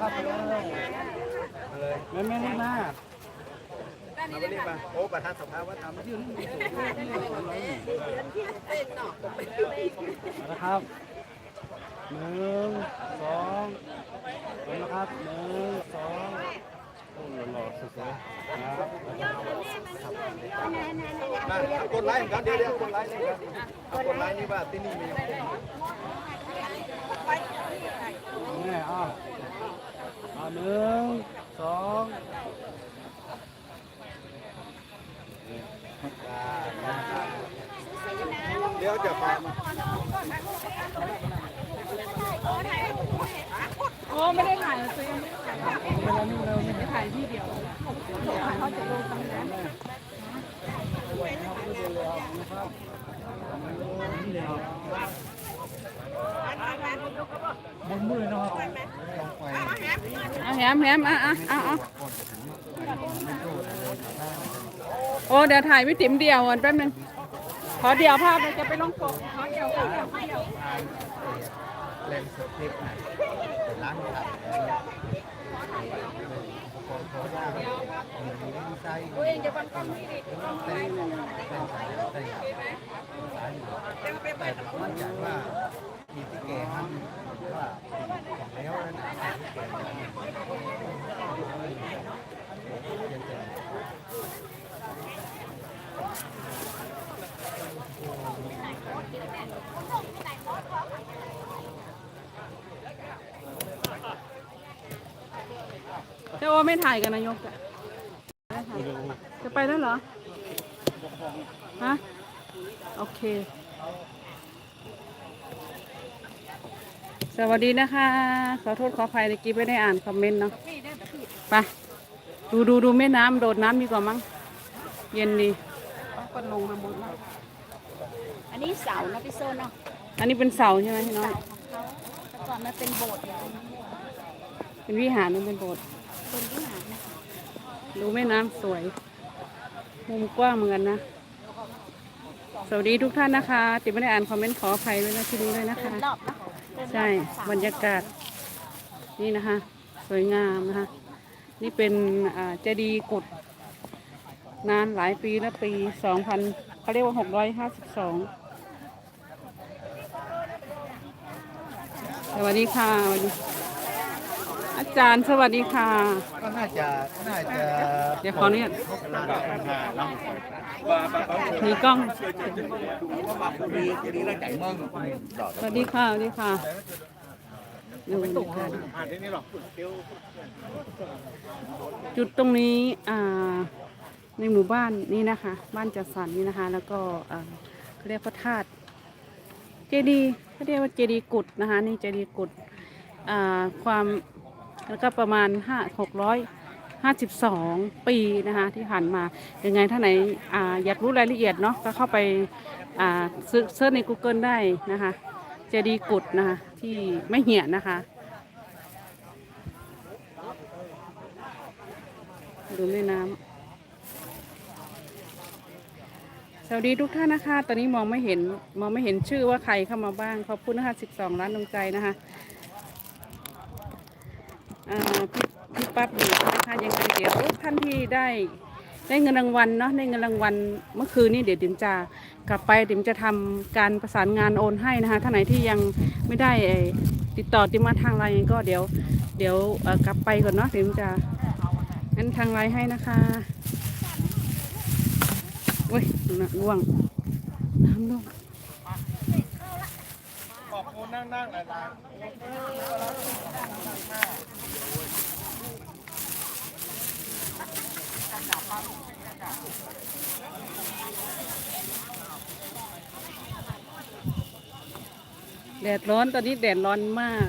ครับมาเลยแม่แม่รีบมามาไม่รีบมาโอ้ประธานสภาว่าทำมาที่นี่นะครับหนึ่งสองพร้อมนะครับหนึ่งสองโอ้หล่อสุดเลยนะครับกดไลค์กันเดี๋ยวเดี๋ยวกดไลค์นี่กันเอากดไลค์นี่ว่าที่นี่มี นี่อะอะหนึ่งสอง เดี๋ยวจะพามาโอ้ไม่ได้ถ่ายซื้อยังไม่ได้ถ่ายไม่ได้ถ่ายที่เดียวถ่ายเขาจะลงตรงนั้นเอาแหมแหมอะอะเอาเอาโอ้เดี๋ยวถ่ายพี่ติ๋มเดียวก่อนแป๊บนึงขอเดียวภาพเลยจะไปลงปกขอเดียวขอเดียวขอเดียวแรงสคริปต์นะร้านขายของเขาได้มีไส้ตัวเองจะบังคับพี่ดิแต่เป็นสายแต่สายอยู่แต่มั่นใจว่ามีที่แกท่านว่าของแล้วนะที่แก เจ้าโอไม่ถ่ายกันนายกอะจะไปแล้วเหรอ ฮะ โอเค สวัสดีนะคะ ขอโทษขออภัยตะกี้ไม่ได้อ่านคอมเมนต์เนาะ ไป ดูดูดูแม่น้ำโดดน้ำดีกว่ามั้ง เย็นดีก็ลงมาหมดแล้วอันนี้เสานะพี่โซนเนาะ อันนี้เป็นเสาใช่ไหมพี่น้องแต่ก่อนมันเป็นโบสถ์อยู่ตรงนี้เป็นวิหารมันเป็นโบสถ์ รนะดูแม่น้ำสวย มุมกว้างเหมือนกันนะ สวัสดีทุกท่านนะคะ ติดไม่ได้อ่านคอมเมนต์ขออภัยไว้นะที่นี้ด้วยนะคะ ใช่ บรรยากาศ นี่นะคะ สวยงามนะคะ นี่เป็นเจดีย์กุด นานหลายปีแล้วปี2000เขาเรียกว่า652สวัสดีค่ะสวัสดี อาจารย์สวัสดีค่ะ ก็น่าจะน่าจะเดี๋ยวขออนุญาตมีกล้องดีดีแล้วใจมั่งดอดสวัสดีค่ะสวัสดีค่ะดูบรรยากาศจุดตรงนี้อ่าในหมู่บ้านนี่นะคะ บ้านจัดสรรนี่นะคะ แล้วก็อ่าเขาเรียกพระธาตุเจดีย์เขาเรียกว่าเจดีย์กุดนะคะ นี่เจดีย์กุดอ่าความ แล้วก็ประมาณห้าหกร้อยห้าสิบสองปีนะคะที่ผ่านมายังไงถ้าไหนออยากรู้รายละเอียดเนาะก็เข้าไปาเซิร์ชใน Google ได้นะคะเจดีกุดนะคะที่ไม่เหี่ยนะคะดูแม่น้ำสวัสดีทุกท่านนะคะ ตอนนี้มองไม่เห็นมองไม่เห็นชื่อว่าใครเข้ามาบ้างขอบคุณนะคะ 12 ล้านดวงใจนะคะ พี่พี่ปั๊บอยู่นะคะยังไงเดี๋ยวท่านที่ได้ได้เงินรางวัลเนาะได้เงินรางวัลเมื่อคืนนี้เดี๋ยวติมจะกลับไปติมจะทำการประสานงานโอนให้นะคะท่านไหนที่ยังไม่ได้ติดต่อติมมาทางไลน์ก็เดี๋ยวเดี๋ยวกลับไปก่อนเนาะติมจะงั้นทางไลน์ให้นะคะเว้ยน่ะร่วงน้ำร่วง อบคุณนั่งนั่งหลายแดดร้อนตอนนี้แดดร้อนมาก